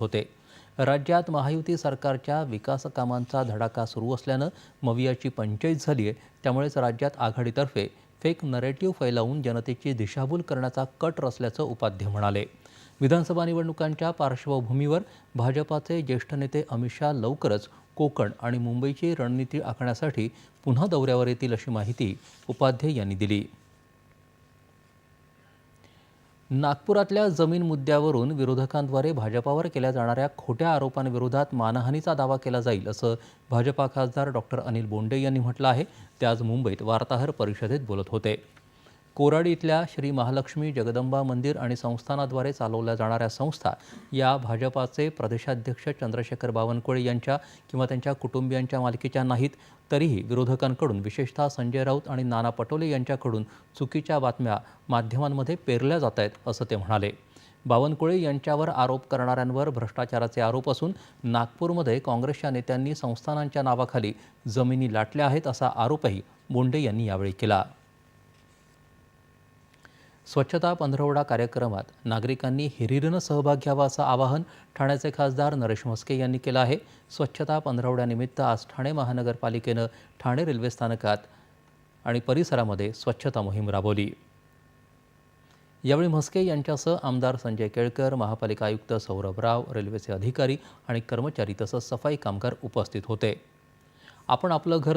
होते. राज्यात महायुती सरकारच्या विकास कामांचा धडाका सुरू असल्यानं मवियाची पंचायत झाली आहे. त्यामुळेच राज्यात आघाडीतर्फे फेक नरेटिव्ह फैलावून जनतेची दिशाभूल करण्याचा कट रचल्याचं उपाध्ये म्हणाले. विधानसभा निवडणुकांच्या पार्श्वभूमीवर भाजपाचे ज्येष्ठ नेते अमित शहा लवकरच कोकण आणि मुंबईची रणनीती आखण्यासाठी पुन्हा दौऱ्यावर येतील अशी माहिती उपाध्ये यांनी दिली. नागपुरातल्या जमीन मुद्द्यावरून विरोधकांद्वारे भाजपावर केल्या जाणाऱ्या खोट्या आरोपांविरोधात मानहानीचा दावा केला जाईल असं भाजपा खासदार डॉक्टर अनिल बोंडे यांनी म्हटलं आहे. ते आज मुंबईत वार्ताहर परिषदेत बोलत होते. कोराडी इथल्या श्री महालक्ष्मी जगदंबा मंदिर आणि संस्थानाद्वारे चालवल्या जाणाऱ्या संस्था या भाजपाचे प्रदेशाध्यक्ष चंद्रशेखर बावनकुळे यांच्या किंवा त्यांच्या कुटुंबियांच्या मालकीच्या नाहीत तरीही विरोधकांकडून विशेषतः संजय राऊत आणि नाना पटोले यांच्याकडून चुकीच्या बातम्या माध्यमांमध्ये पेरल्या जात आहेत असं ते म्हणाले. बावनकुळे यांच्यावर आरोप करणाऱ्यांवर भ्रष्टाचाराचे आरोप असून नागपूरमध्ये काँग्रेसच्या नेत्यांनी संस्थानांच्या नावाखाली जमिनी लाटल्या आहेत असा आरोपही बोंडे यांनी यावेळी केला. स्वच्छता पंधरवडा कार्यक्रमात नागरिकांनी हिरिरीनं सहभाग घ्यावा असं आवाहन ठाण्याचे खासदार नरेश म्हस्के यांनी केलं आहे. स्वच्छता पंधरवड्यानिमित्त आज ठाणे महानगरपालिकेनं ठाणे रेल्वे स्थानकात आणि परिसरामध्ये स्वच्छता मोहीम राबवली. यावेळी म्हस्के यांच्यासह आमदार संजय केळकर महापालिका आयुक्त सौरभ राव रेल्वेचे अधिकारी आणि कर्मचारी तसंच सफाई कामगार उपस्थित होते. आपण आपलं घर